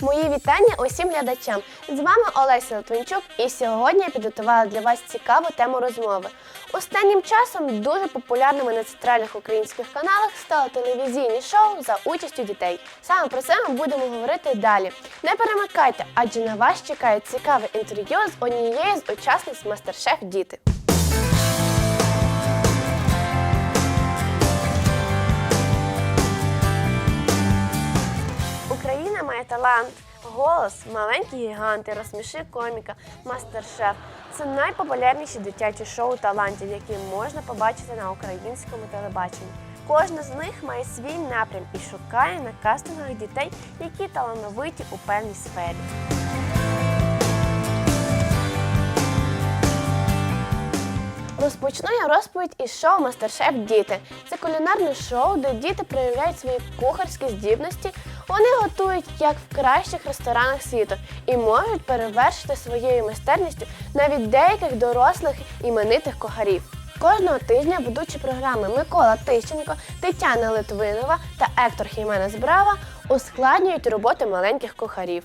Мої вітання усім глядачам. З вами Олеся Литвинчук, і сьогодні я підготувала для вас цікаву тему розмови. Останнім часом дуже популярними на центральних українських каналах стали телевізійні шоу за участю дітей. Саме про це ми будемо говорити далі. Не перемикайте, адже на вас чекає цікаве інтерв'ю з однією з учасниць мастер-шеф Діти. Талант, голос, маленькі гіганти, розсміши коміка, мастер-шеф. Це найпопулярніші дитячі шоу талантів, які можна побачити на українському телебаченні. Кожна з них має свій напрям і шукає на кастингах дітей, які талановиті у певній сфері. Розпочну я розповідь із шоу Мастер-шеф Діти. Це кулінарне шоу, де діти проявляють свої кухарські здібності. Вони готують як в кращих ресторанах світу і можуть перевершити своєю майстерністю навіть деяких дорослих іменитих кухарів. Кожного тижня ведучі програми Микола Тищенко, Тетяна Литвинова та Ектор Хіменес Брава ускладнюють роботи маленьких кухарів.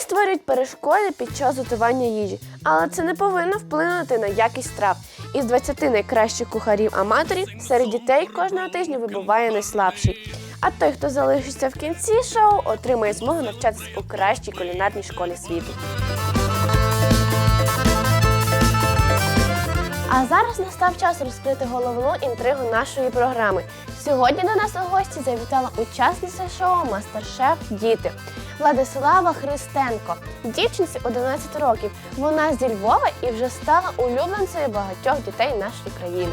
Створюють перешкоди під час готування їжі, але це не повинно вплинути на якість страв. Із 20 найкращих кухарів-аматорів серед дітей кожного тижня вибуває найслабший. А той, хто залишиться в кінці шоу, отримає змогу навчатися у кращій кулінарній школі світу. А зараз настав час розкрити головну інтригу нашої програми. Сьогодні до нас у гості завітала учасниця шоу Мастер-шеф Діти Владислава Христенко. Дівчинці 11 років. Вона зі Львова і вже стала улюбленцею багатьох дітей нашої країни.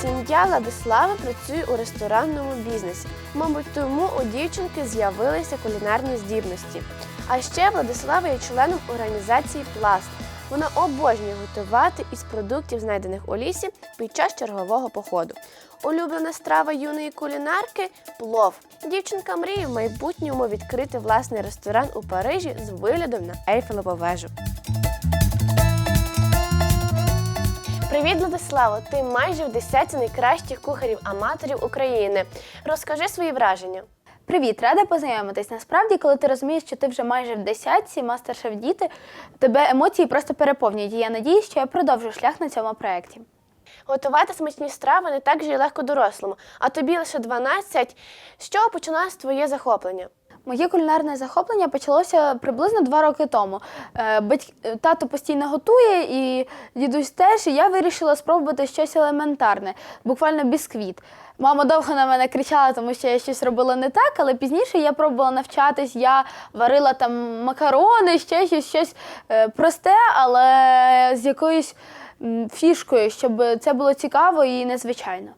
Сім'я Владислави працює у ресторанному бізнесі. Мабуть, тому у дівчинки з'явилися кулінарні здібності. А ще Владислава є членом організації Пласт. Вона обожнює готувати із продуктів, знайдених у лісі під час чергового походу. Улюблена страва юної кулінарки плов. Дівчинка мріє в майбутньому відкрити власний ресторан у Парижі з виглядом на Ейфелеву вежу. Привіт, Владиславо! Ти майже в десятці найкращих кухарів-аматорів України. Розкажи свої враження. Привіт, рада познайомитись. Насправді, коли ти розумієш, що ти вже майже в десятці, мастер-шеф діти, тебе емоції просто переповнюють. І я надію, що я продовжу шлях на цьому проєкті. Готувати смачні страви не так же й легко дорослому, а тобі лише 12. З чого починалось твоє захоплення? Моє кулінарне захоплення почалося приблизно два роки тому. Е, Батьк... Тато постійно готує, і дідусь теж, і я вирішила спробувати щось елементарне, буквально бісквіт. Мама довго на мене кричала, тому що я щось робила не так, але пізніше я пробувала навчатись, я варила там макарони, ще щось, щось е, просте, але з якоюсь фішкою, щоб це було цікаво і незвичайно.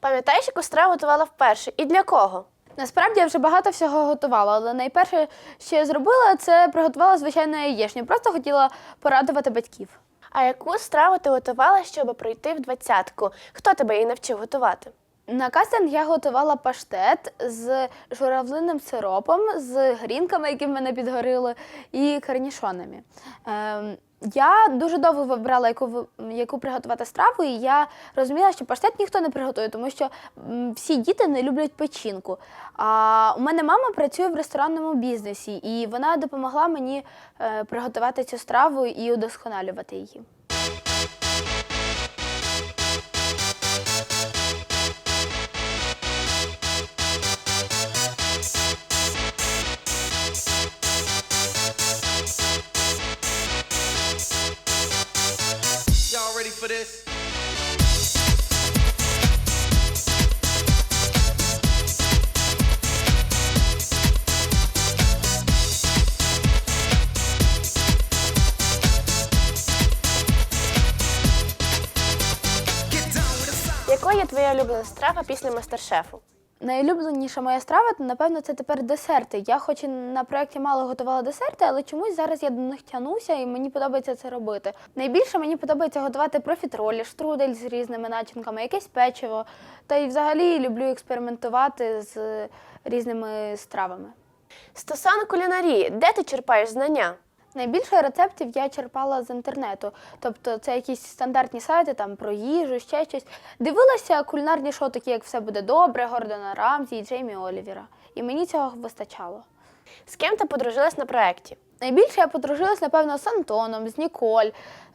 Пам'ятаєш, яку страву готувала вперше і для кого? Насправді я вже багато всього готувала, але найперше, що я зробила, це приготувала звичайну яєчню. Просто хотіла порадувати батьків. А яку страву ти готувала, щоб пройти в двадцятку? Хто тебе її навчив готувати? На кастинг я готувала паштет з журавлиним сиропом, з грінками, які в мене підгоріли, і карнішонами. Ем, я дуже довго вибрала, яку, яку приготувати страву, і я розуміла, що паштет ніхто не приготує, тому що всі діти не люблять печінку. А у мене мама працює в ресторанному бізнесі, і вона допомогла мені е, приготувати цю страву і удосконалювати її. For this? Твоя улюблена страва після мастер-шефу? Найулюбленіша моя страва, то, напевно, це тепер десерти. Я хоч і на проєкті мало готувала десерти, але чомусь зараз я до них тянуся і мені подобається це робити. Найбільше мені подобається готувати профітролі, штрудель з різними начинками, якесь печиво. Та й взагалі люблю експериментувати з різними стравами. Стосовно кулінарії, де ти черпаєш знання? Найбільше рецептів я черпала з інтернету. Тобто це якісь стандартні сайти там про їжу, ще щось. Дивилася кулінарні шоу, такі як все буде добре, Гордона Рамзі і Джеймі Олівера. І мені цього вистачало. З ким ти подружилась на проєкті? Найбільше я подружилась, напевно, з Антоном, з Ніколь.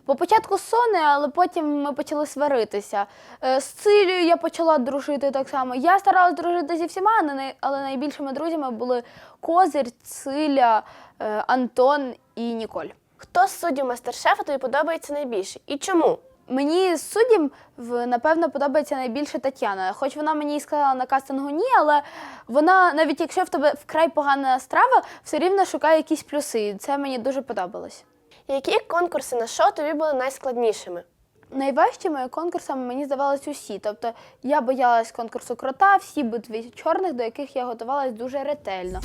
По початку Сони, але потім ми почали сваритися. Е, З Цилею я почала дружити так само. Я старалась дружити зі всіма, але найбільшими друзями були Козир, Циля, е, Антон і Ніколь. Хто з суддів мастер-шефа тобі подобається найбільше? І чому? Мені з суддів, в- напевно, подобається найбільше Тетяна. Хоч вона мені і сказала на кастингу ні, але вона, навіть якщо в тебе вкрай погана страва, все рівно шукає якісь плюси. Це мені дуже подобалось. Які конкурси на шоу тобі були найскладнішими? Найважчими конкурсами мені здавалось усі. Тобто я боялась конкурсу крота, всі битві чорних, до яких я готувалась дуже ретельно.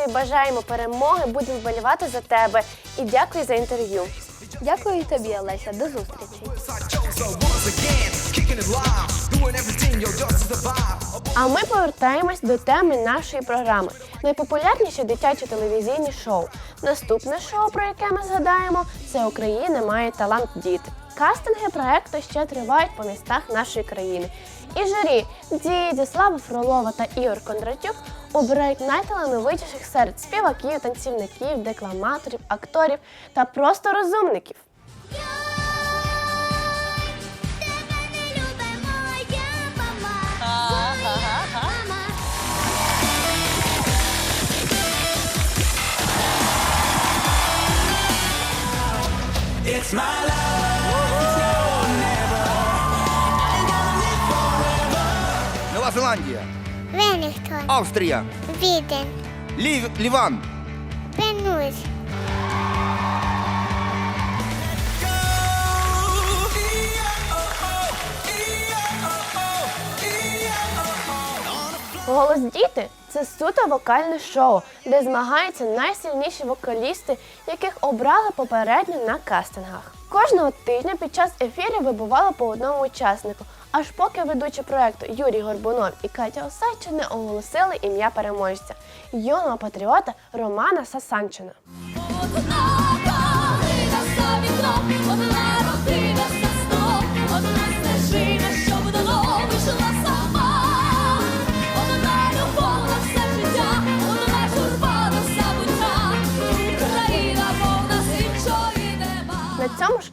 Тобі бажаємо перемоги, будемо вболівати за тебе і дякую за інтерв'ю. Дякую і тобі, Олеся. До зустрічі. А ми повертаємось до теми нашої програми. Найпопулярніші дитячі телевізійні шоу. Наступне шоу, про яке ми згадаємо, це Україна має талант діти. Кастинги проекту ще тривають по містах нашої країни. І журі Дідзі, Слава Фролова та Ігор Кондратюк обирають найталановитіших серед співаків, танцівників, декламаторів, акторів та просто розумників. It's my Нова Зеландія, Велінгтон. Австрія, Віден. Лів, Ліван, Бенусь. Голос діти це суто вокальне шоу, де змагаються найсильніші вокалісти, яких обрали попередньо на кастингах. Кожного тижня під час ефірів вибувало по одному учаснику, аж поки ведучі проекту Юрій Горбунов і Катя Осадча не оголосили ім'я переможця юного патріота Романа Сасанчина.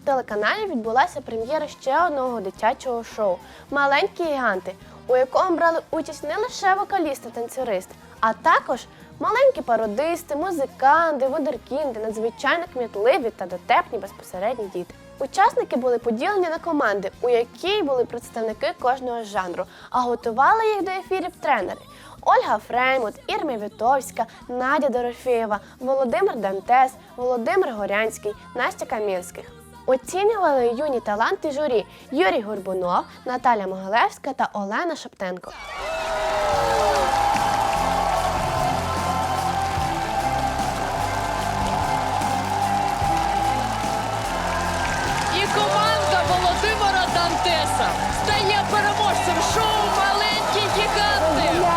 Телеканалі відбулася прем'єра ще одного дитячого шоу Маленькі гіганти, у якому брали участь не лише вокалісти танцюристи, а також маленькі пародисти, музиканти, вундеркінди, надзвичайно кмітливі та дотепні безпосередні діти. Учасники були поділені на команди, у якій були представники кожного жанру, а готували їх до ефірів тренери. Ольга Фреймут, Ірма Вітовська, Надя Дорофєєва, Володимир Дантес, Володимир Горянський, Настя Камінських. Оцінювали юні таланти журі Юрій Горбунов, Наталя Могилевська та Олена Шептенко. І команда Володимира Дантеса стає переможцем шоу Маленькі гіганти.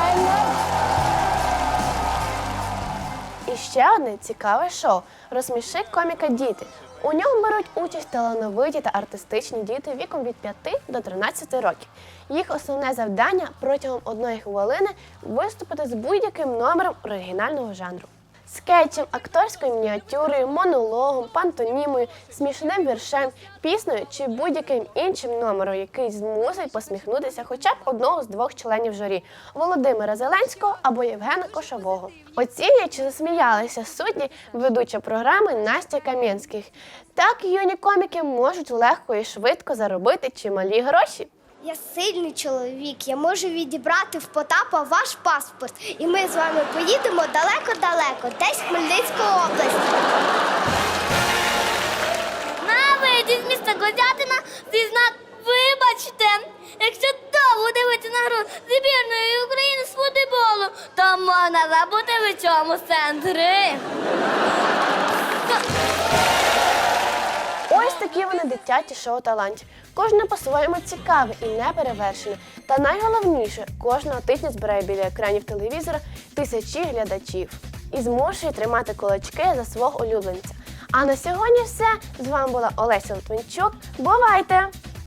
І ще одне цікаве шоу Розсміши коміка діти. У ньому беруть участь талановиті та артистичні діти віком від 5 до 13 років. Їх основне завдання протягом одної хвилини виступити з будь-яким номером оригінального жанру. Скетчем, акторською мініатюрою, монологом, пантонімою, смішним віршем, піснею чи будь-яким іншим номером, який змусить посміхнутися хоча б одного з двох членів журі Володимира Зеленського або Євгена Кошового. Оцінює, чи засміялися судді ведуча програми Настя Кам'янських. Так юні коміки можуть легко і швидко заробити чималі гроші. Я сильний чоловік. Я можу відібрати в Потапа ваш паспорт. І ми з вами поїдемо далеко-далеко, десь в Хмельницьку область. На виїзді з міста Козятина зі знак Вибачте, якщо довго дивитися на гру збірної України з футболу, то можна забути в цьому центрі. Такі вони дитячі шоу талантів. Кожне по-своєму цікаве і неперевершене. Та найголовніше, кожного тижня збирає біля екранів телевізора тисячі глядачів і змушує тримати кулачки за свого улюбленця. А на сьогодні все. З вами була Олеся Литвинчук. Бувайте!